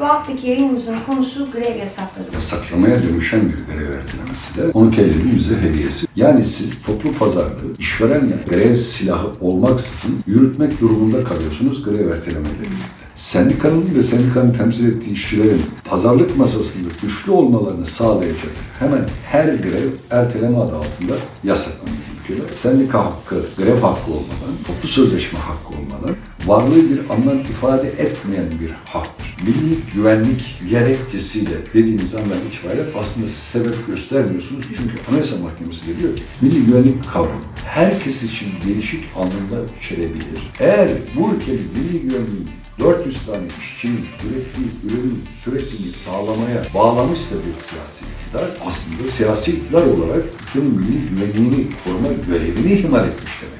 Bu haftaki yayınımızın konusu grev yasakları. Yasaklamaya dönüşen bir grev ertelemesi de 12 Eylül'ün bize hediyesi. Yani siz toplu pazarlığı işverenle grev silahı olmaksızın yürütmek durumunda kalıyorsunuz grev ertelemeyle birlikte. Sendikanın ve sendikanın temsil ettiği işçilerin pazarlık masasında güçlü olmalarını sağlayacak hemen her grev erteleme adı altında yasaklanıyor. Sendika hakkı, grev hakkı olmadan, toplu sözleşme hakkı olmadan varlığı bir anlam ifade etmeyen bir haktır. Milli güvenlik gerekçesiyle dediğimiz andan itibaren aslında sebep göstermiyorsunuz. Çünkü Anayasa Mahkemesi de diyor ki milli güvenlik kavramı herkes için değişik anlamlar içerebilir. Eğer bu ülkenin milli güvenliği 400 tane işçinin ürettiği ürünün sürekliliğini sağlamaya bağlamışsa bir siyasi iktidar aslında siyasi iktidar olarak bütün milli güvenliğini koruma görevini ihmal etmiş demek.